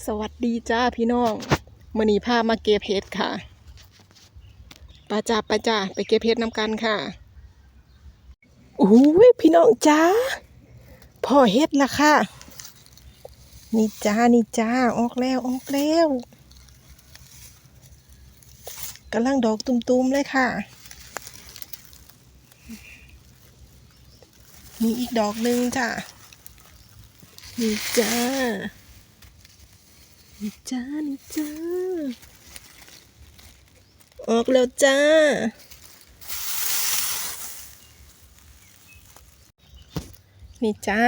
สวัสดีจ้าพี่น้องมือนี้พามาเก็บเห็ดค่ะปาจ้าปาจ้าไปเก็บเห็ดน้ำกันค่ะโอ้ยพี่น้องจ้าพ่อเห็ดละค่ะ นี่จ้านี่จ้าออกแล้วออกแล้วกำลังดอกตุ่มๆเลยค่ะ มีอีกดอกหนึ่งจ้านี่จ้า นี่จ้านี่จ้า ออกแล้วจ้า นี่จ้า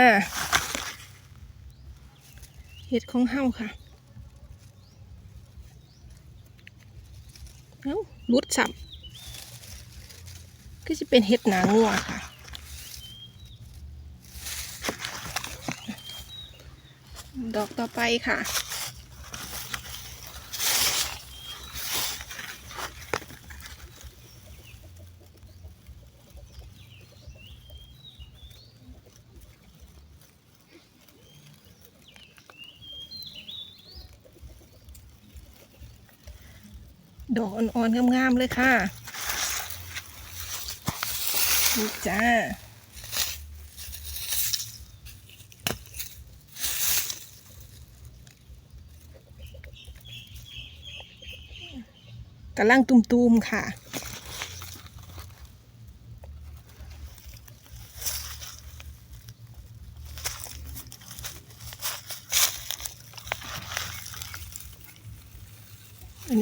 เห็ดของเฮาค่ะ เอ้ารุดสับก็จะเป็นเห็ดหนางัวค่ะดอกต่อไปค่ะ ดอกอ่อนๆงามๆเลยค่ะนี่จ้ากำลังตุมๆค่ะ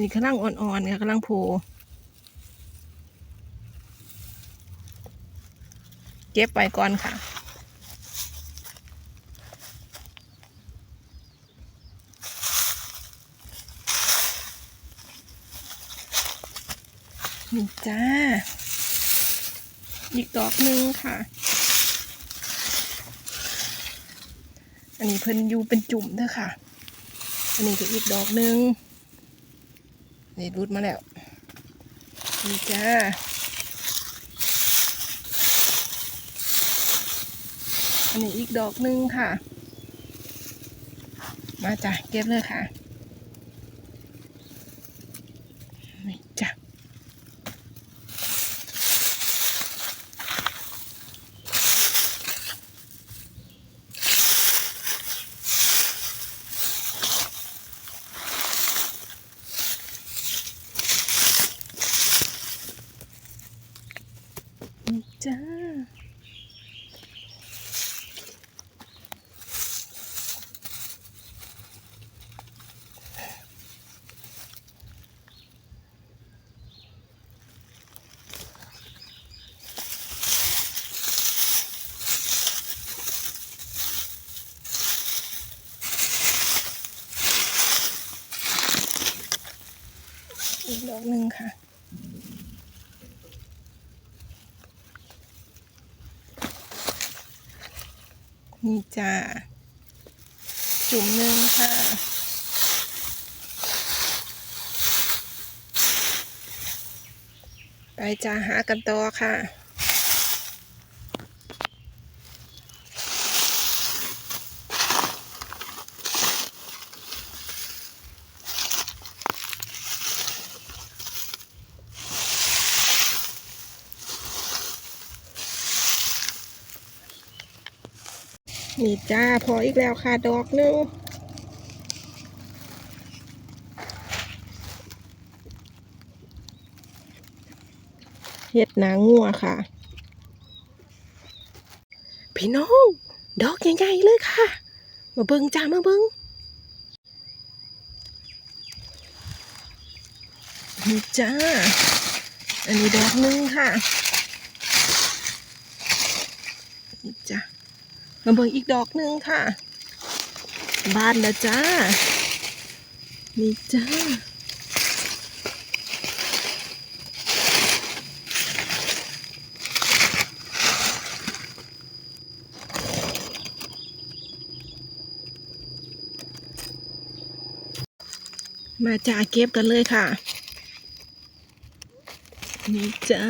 นนี้กำลังอ่อนๆค่ะกำลังโผล่เก็บไปก่อนค่ะนี่จ้า อีกดอกหนึ่งค่ะ อันนี้เพิ่นอยู่เป็นจุ่มเด้อค่ะ อันนี้ก็อีกดอกหนึ่ง นี่รูดมาแล้ว นี่จ้าอันนี้อีกดอกหนึ่งค่ะ มาจ้ะเก็บเลยค่ะ อีกดอกหนึ่งค่ะ นี่จ้า จุ่มหนึ่งค่ะ ไปจ้าหากันต่อค่ะ นี่ จ้า พออีกแล้วค่ะ ดอกนึงเห็ดหนางัวค่ะ พี่น้อง ดอกใหญ่ๆเลยค่ะ มาเบิงจ้า มาเบิงนี่จ้า อันนี้ดอกหนึงค่ะ นี่จ้า มาเบิ่งอีกดอกหนึ่งค่ะบานแล้วจ้า นี่จ้า มาจ้าเก็บกันเลยค่ะ นี่จ้า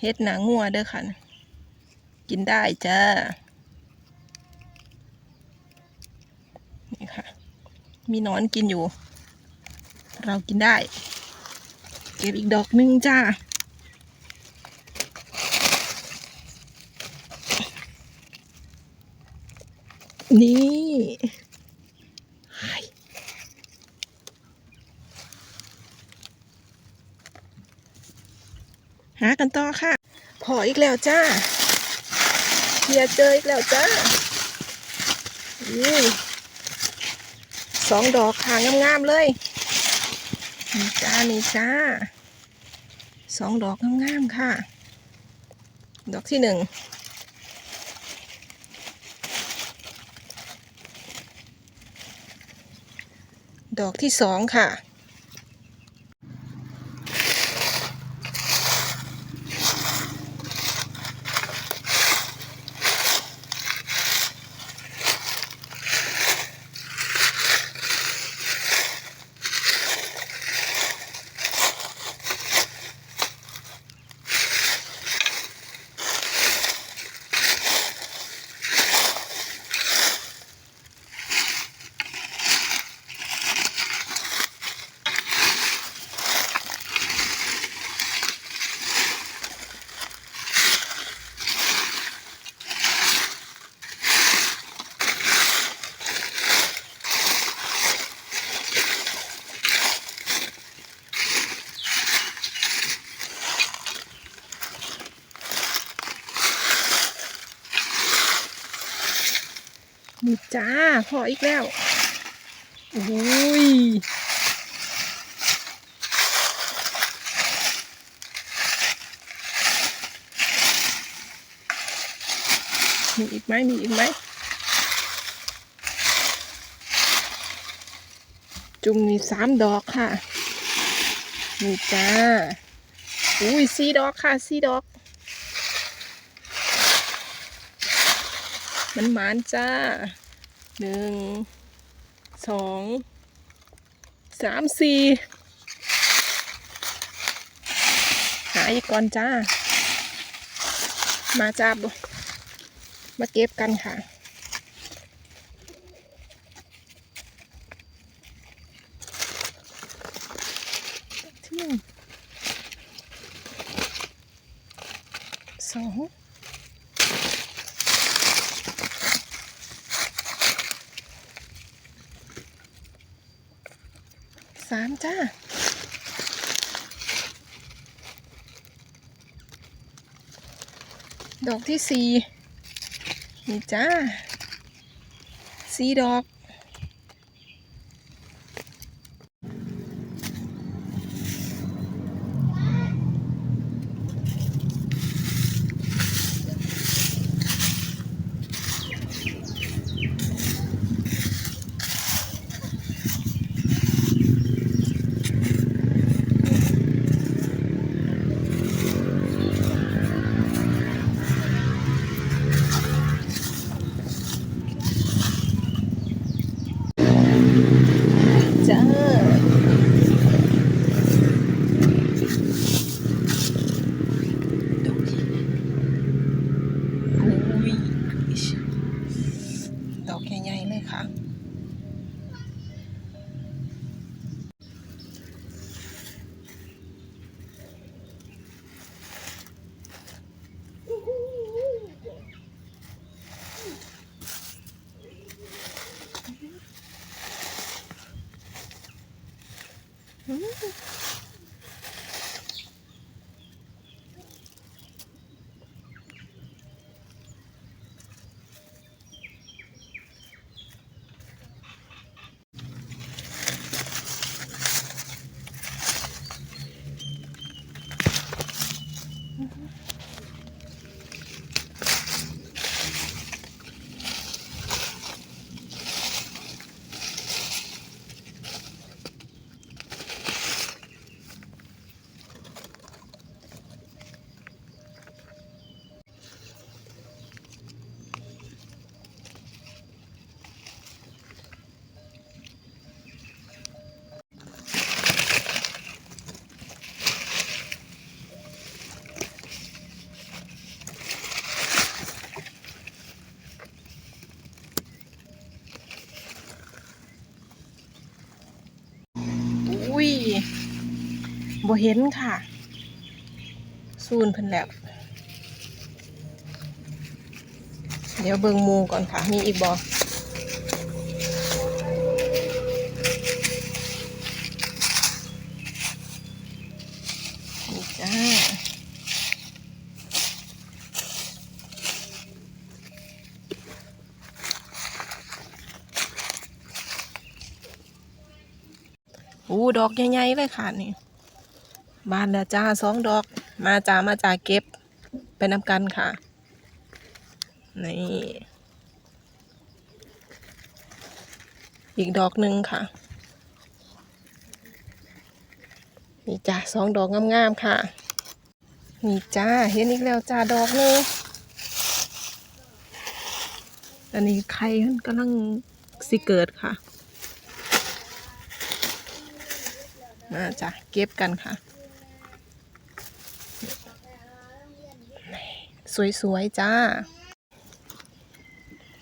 เฮ็ดหนังงัวเด้อค่ะ กินได้จ้า นี่ค่ะ มีนอนกินอยู่ เรากินได้ เก็บอีกดอกหนึงจ้า นี่หากันต่อค่ะ พออีกแล้วจ้า เฮียเจออีกแล้วจ้าสองดอกค่ะงามๆเลย นี่จ้า นี่จ้า สองดอกงามๆค่ะ ดอกที่หนึ่ง ดอกที่สองค่ะ นี่จ้า พออีกแล้วโอ้ยมีอีกไหมมีอีกไหมจุ่มมีสามดอกค่ะนี่จ้าอุ้ยสี่ดอกค่ะสี่ดอก มันหมานจ้า หนึ่งสองสามสี่หาอีกก่อนจ้า มาจ้าบมาเก็บกันค่ะที่หนึ่งสองามจ้าดอกที่สี่นี่จ้าสี่ดอก จ้า ดอกที่โอ้ยอิ๊ชดอกใหญ่ๆเลยค่ะ น บ่เห็นค่ะซูนเพิ่นแล้ว เดี๋ยวเบิ่งมูก่อนค่ะ มีอีกบ่นี่จ้าอู้ดอกใหญ่ๆเลยค่ะนี่ บานแล้วจ้าสองดอก มาจ้ามาจ้าเก็บไปนำกันค่ะ นี่ อีกดอกหนึ่งค่ะ นี่จ้าสองดอกงามๆค่ะ นี่จ้าเห็นอีกแล้วจ้าดอกหนึงอันนี้ไข่กำลังสิเกิดค่ะ มาจ้ะเก็บกันค่ะ สวยๆจ้า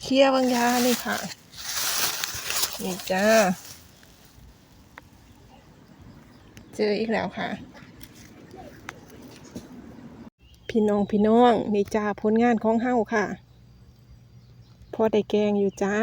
เคลียวบางยานี่ค่ะ นี่จ้า เจออีกแล้วค่ะ พี่น้องพี่น้องนี่จ้าผลงานของเฮาค่ะ พอได้แกงอยู่จ้า